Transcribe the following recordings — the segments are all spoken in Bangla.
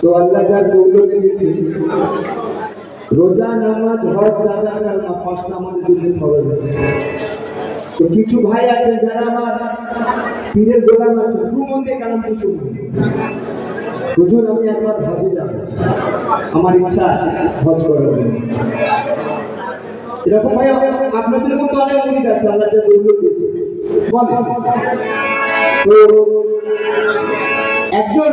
তো আল্লাহ দৌলত দিয়েছে। রোজা নামাজ, হজ, জাকাত, আর পাঁচটা আমাদের তো কিছু ভাই আছে যারা আমার পীরের গোলাম আছে, খুব মন্দে কালামটি শুনবে হুজুর, আমি একবার হজে যাব। আমার ইচ্ছা আছে হজ করার জন্য। এরকম ভাই, আপনাদের মতো অনেক মুরিদ আছে, আল্লাহ যা বলে তো একজন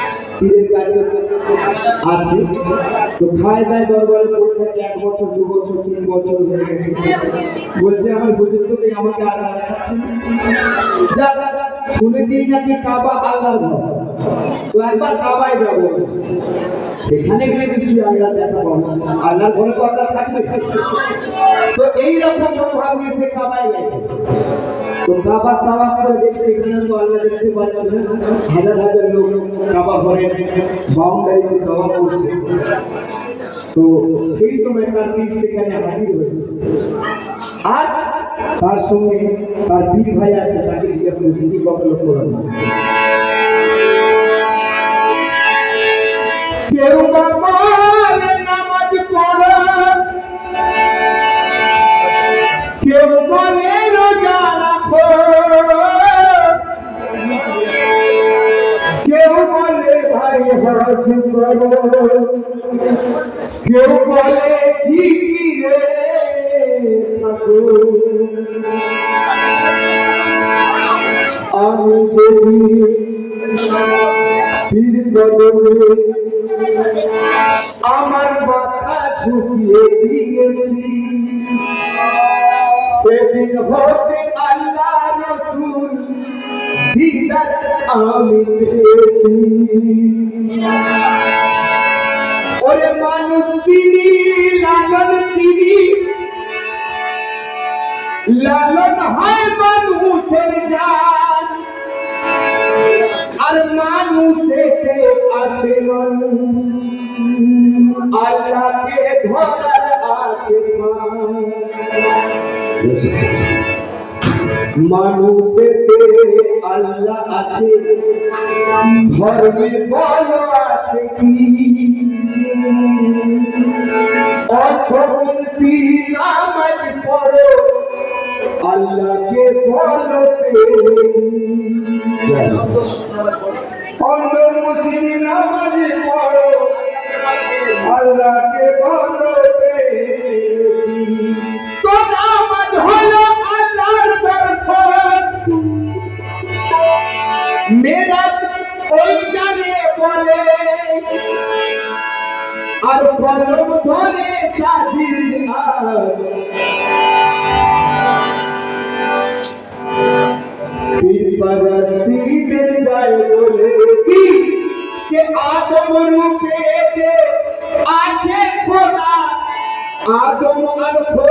পীরের কাছে আছে। তো খায় দায় দরবারে পড়ে এক বছর, দু বছর, তিন বছর হয়ে গেছে। বলছে, আমার হুজুর তো আমাকে আর দেখাচ্ছে শুনেছি নাকি কাবা আল্লাহর ঘর। তো একবার কাবায় যাব। সেখানে গেলে নিশ্চয়ই আল্লাহ দেখা পাবো আল্লাহর ঘরে তো আল্লাহ থাকবে। তো এইরকম মনোভাব নিয়ে সে কাবায় গেছে। তো কাবা কাবা করে দেখতে পাচ্ছে হাজার হাজার লোক কাবা ঘরে বাউন্ডারিতে করছে। তো সেই সময় তার পীর সেখানে হাজির হয়েছে। আর তার সঙ্গে তার পীর ভাই আছে, তাকে জিজ্ঞাসা করছে কেউ নামাজ আমার মাথা ঝুঁকিয়ে দিয়েছি। সেদিন হতে আমি ওরে মানুষ তিনি, লালন তিনি। লালন হয় মানুষের জান আর মানুষেতে আছে আল্লাহকে ধরার আছে মানুষেতে আল্লাহ আছে। ধর্মে বল আছে কি? অর্থমন্ত্রী নামাজ পড়ো। আল্লাহকে বলতে অন্য মুসলিম নামাজ পড়ো পীরপরস্তিতে যায় বলে কি কে আদম রূপে যে আছে খোদা আদম আর খোদা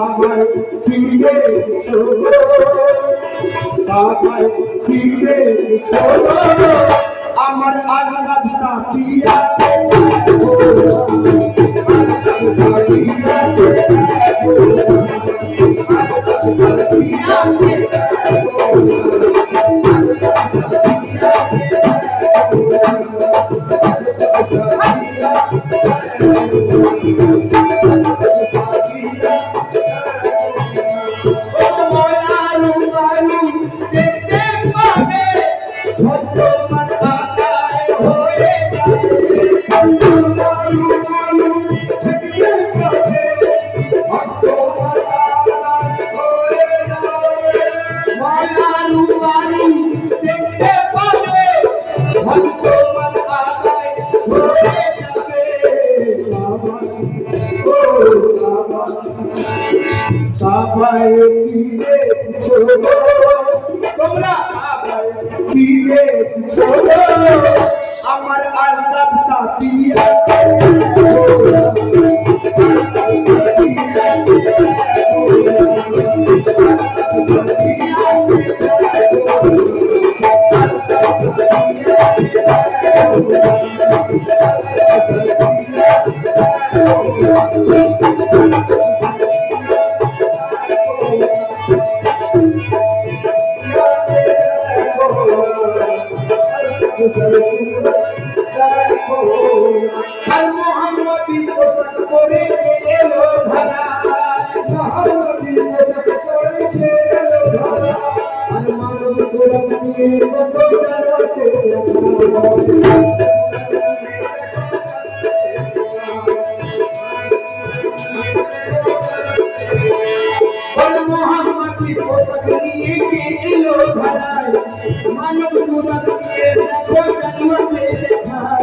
আমার ফিরে আমার ফিরে আমার আলাদা কি আছে?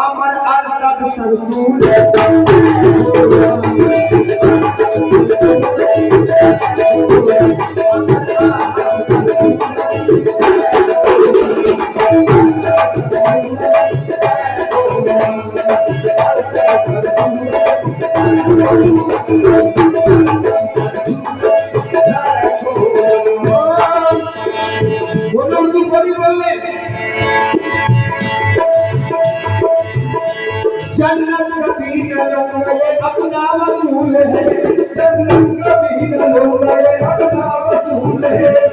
I'm an artist, I'm a. ذكر به لولا يعلم رسوله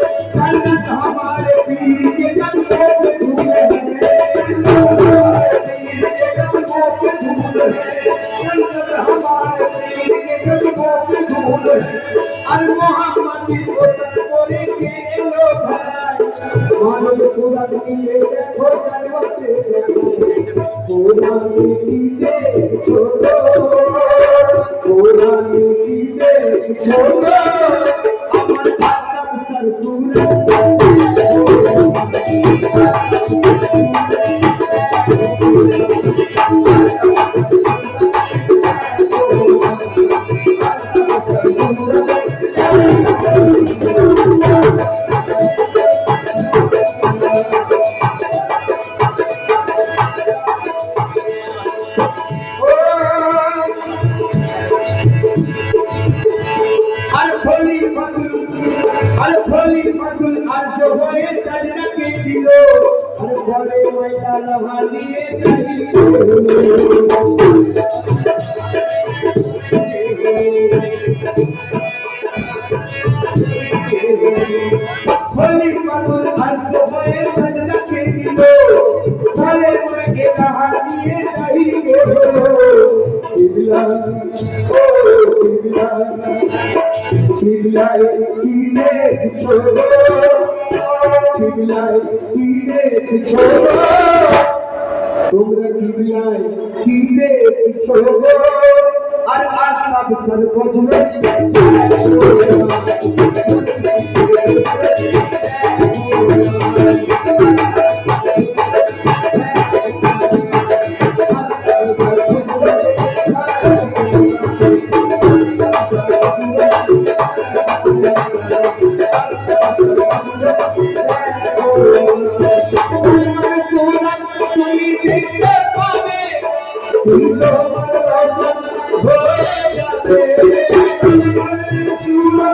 ফিরে ছোড়ো কিবলায় ফিরে ছোড়ো তোমরা কিবলায় ফিরে ছোড়ো আর আসাব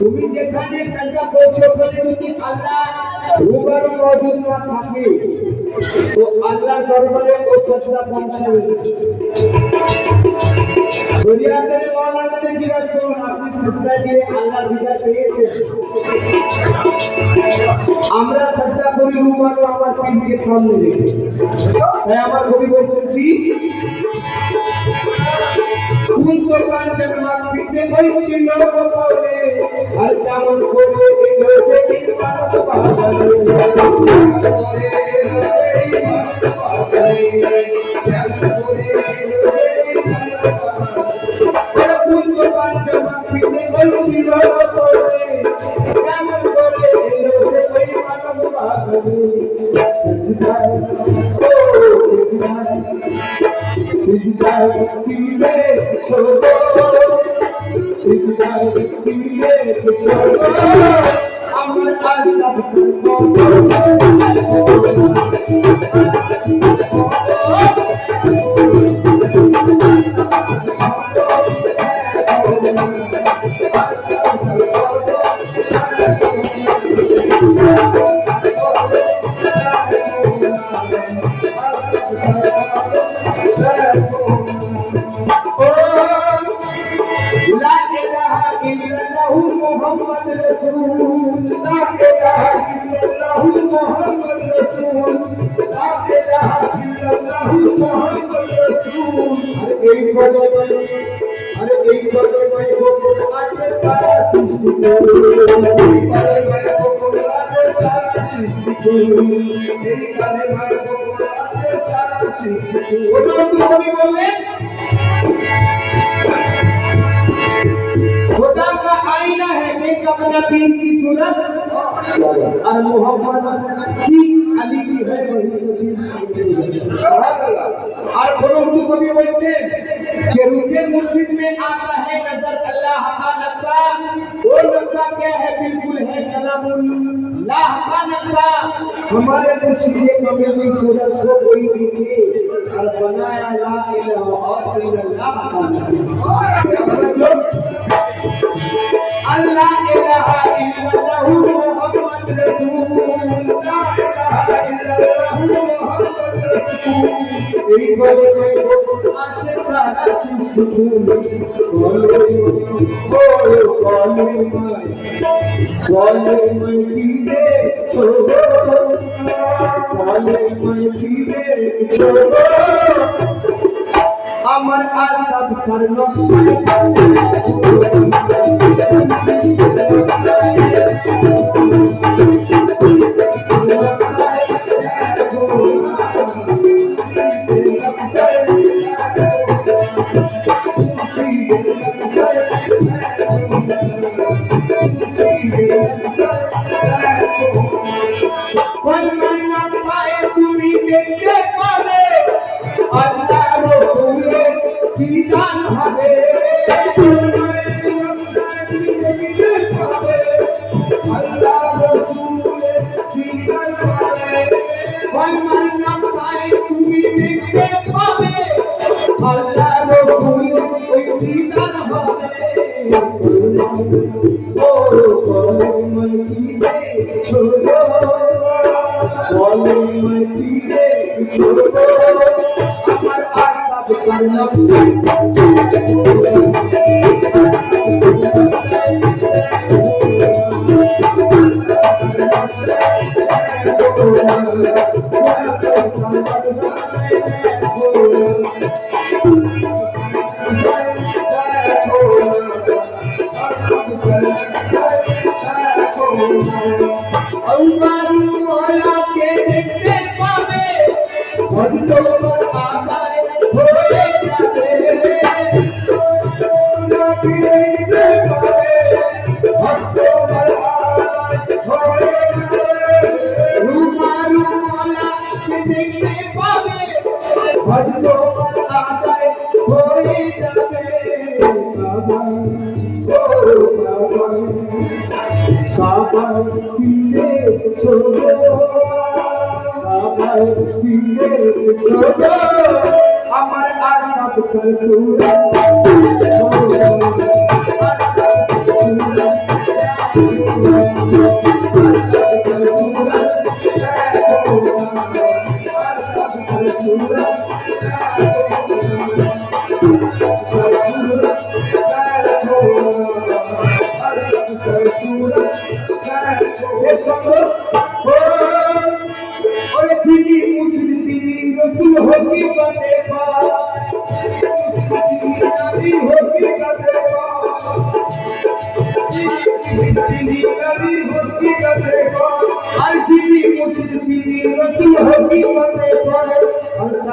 তুমি যেখানে সেটা করছ যদি আল্লাহ। রুবার মজুদ না থাকে। তো আল্লাহর দরবারে ও সত্তা পৌঁছাবে দুনিয়াদের মাওলানাকে জিজ্ঞাসা করুন, আপনি সত্তা দিয়ে আল্লাহর বিচার পেয়েছেন আমরা সত্তা করি রুবার আমার পীরকে সামনে তাই আমার কবি বলছেন সুন্দর কাণ্ডে মাতৃতে হয়েছিল কপালে আর তেমন अपना की सूरत और मोहब्बत की अली की है और को भी बोलते कि रुके मस्जिद में आता है नज़र अल्लाह का नक्शा वो नक्शा क्या है बिल्कुल है हमारे मुसीबत का मेरी सूरत को कोई भी नहीं और बनाया लाए हो और अल्लाह का अल्लाह के रहा है मतलब हम अल्लाह के रहा है मतलब हम अल्लाह के रहा है मतलब हम अल्लाह के रहा है मतलब দিলে ছোড়ো বলে মই দিলে ছোড়ো আমার আল্লাহ সর্ব আমার আল্লাহ আর সব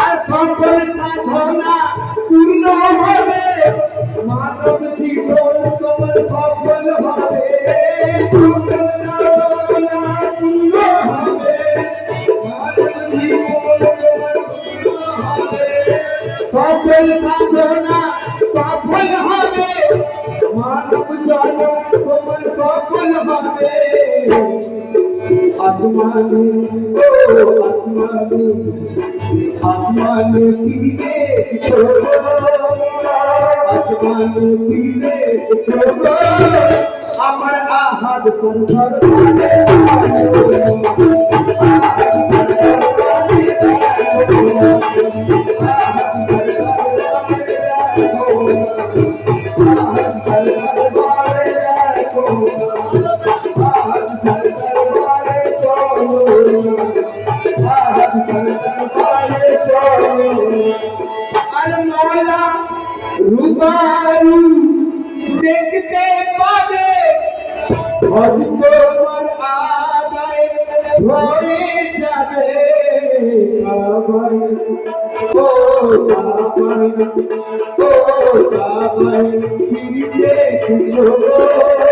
I আসমান দিলে ছোট আসমান দিলে ছোট আমার আহাদ সন্ধান